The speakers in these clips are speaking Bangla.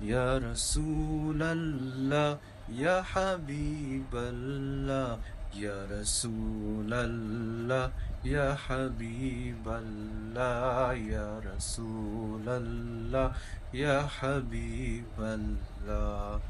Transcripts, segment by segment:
يا رسول الله يا حبيب الله يا رسول الله يا حبيب الله يا رسول الله يا حبيب الله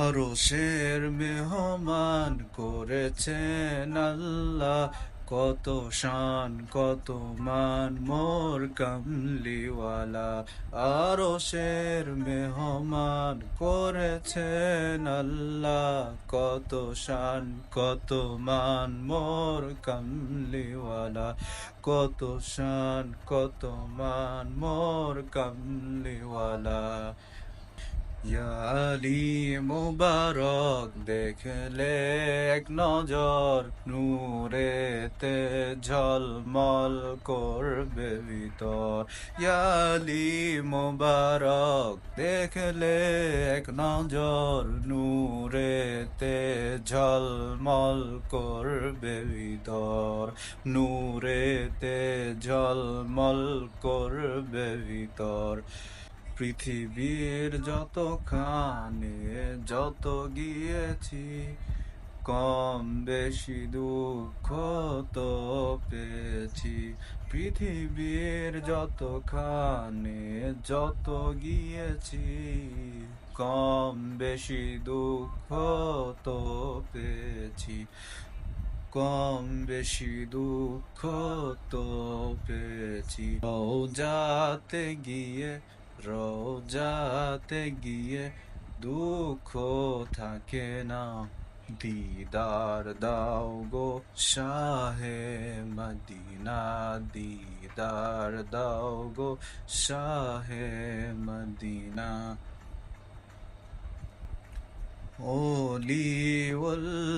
আরো শের মেহমান করেছেন আল্লাহ কত শান, কত মান, মোর কামলিওয়ালা। আরও শের মেহমান করেছেন আল্লাহ। কত শান, কত মান, মোর কামলিওয়ালা। কত শান, কত মান, মোর কামলিওয়ালা। মুবারক দেখলে এক নজর, নূরেতে ঝলমল করবে ভিতর। ইয়া আলী মুবারক দেখলে এক নজর, নূরেতে ঝলমল করবে ভিতর। নূরেতে ঝলমল করবে ভিতর। পৃথিবীর যত খানে যত গিয়েছি, কম বেশি দুঃখ তো পেয়েছি। পৃথিবীর যত খানে যত গিয়েছি, কম বেশি দুঃখ তো পেয়েছি। কম বেশি দুঃখ তো পেয়েছি। রোজাতে গিয়ে রোজাতে গিয়ে দুঃখ থাকে না দিদার দাও গো শাহে মদিনা দিদার দাও গো শাহে মদিনা ওলিউল্লাহ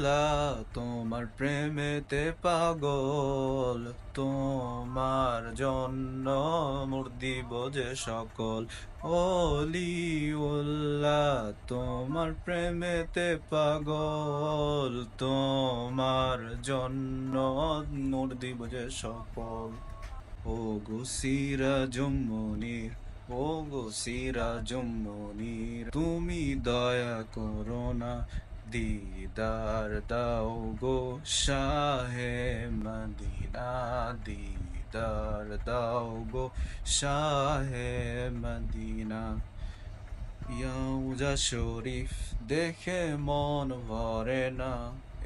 তোমার প্রেমেতে পাগল তোমার জন্য মূর্তি বোঝে সকল। ওলিউল্লাহ তোমার প্রেমেতে পাগল, তোমার জন্য মূর্তি বোঝে সকল। ও গো সিরাজুম্মনির ও গো সিরাজুম্মনির তুমি দয়া করো না, দিদার দাও গো শাহে মদিনা দিদার দাও গো শাহে মদিনা ইয়াউজা শরীফ দেখে মন ভরে না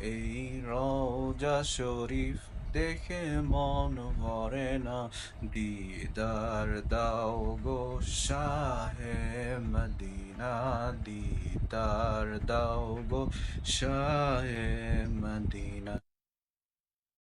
এই রওজা শরীফ দেখে মন ভরে না দিদার দাও গো শাহে মদিনা দিদার দাও গো শাহে মদিনা